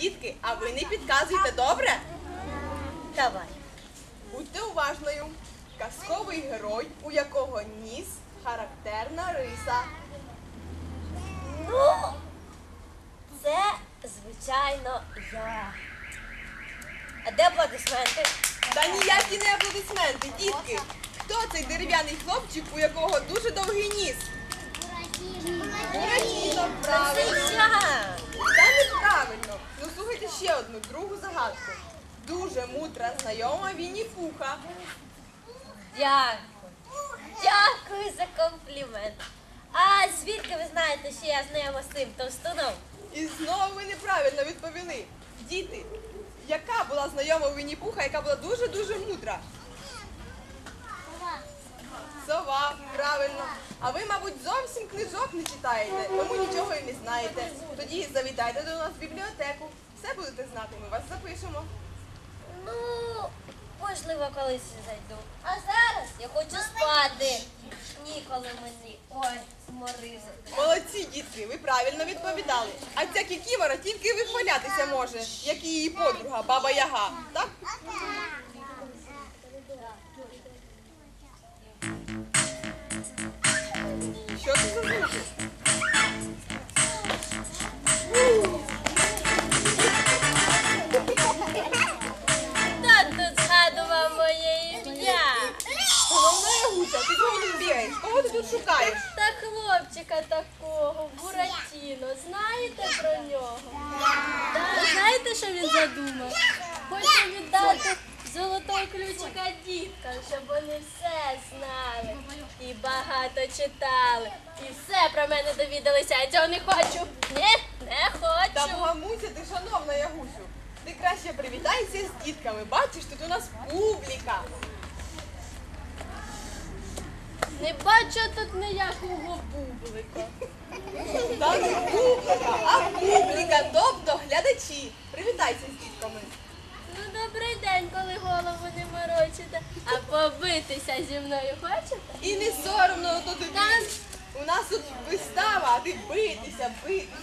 Дітки, а ви не підказуйте, добре? Давай. Будьте уважною. Казковий герой, у якого ніс характерна риса. Ну, це, звичайно, я. А де аплодисменти? Та ніякі не аплодисменти, дітки. Хто цей дерев'яний хлопчик, у якого дуже довгий ніс? Буратіно, правильно. я. Та неправильно. Ну слухайте ще одну, другу загадку. Дуже мудра знайома Вінні Пуха. Дякую. Дякую за комплімент. А звідки ви знаєте, що я знайома з цим товстуном? І знову ви неправильно відповіли. Діти, яка була знайома Вінні Пуха, яка була дуже-дуже мудра? Сова, правильно. А ви, мабуть, зовсім книжок не читаєте, тому нічого і не знаєте. Тоді завітайте до нас в бібліотеку. Все ми вас запишемо. Ну, можливо, колись зайду. А зараз я хочу спати. Ніколи мені. Ой, зморили. Молодці, дітки, ви правильно відповідали. А ця кікімора тільки вихвалятися може, як і її подруга, баба Яга. Так? Головна ти чого тут бігаєш? Кого ти тут шукаєш? Та хлопчика такого, Буратіно, знаєте про нього? Та знаєте, що він задумав? Хоче віддати золотого ключика діткам, щоб вони все знали і багато читали. І все про мене довідалися. Я цього не хочу. Ні, не Та хочу. вгамуйся ти, шановна Ягусю. Ти краще привітайся з дітками. Бачиш, тут у нас публіка. Не бачу тут ніякого бублика. Та не бублика, а публіка, тобто глядачі. Привітайся з дітками. Ну, добрий день, коли голову не морочите. А побитися зі мною хочете? І не соромно то тобі. У нас тут вистава, а ти битися, битися.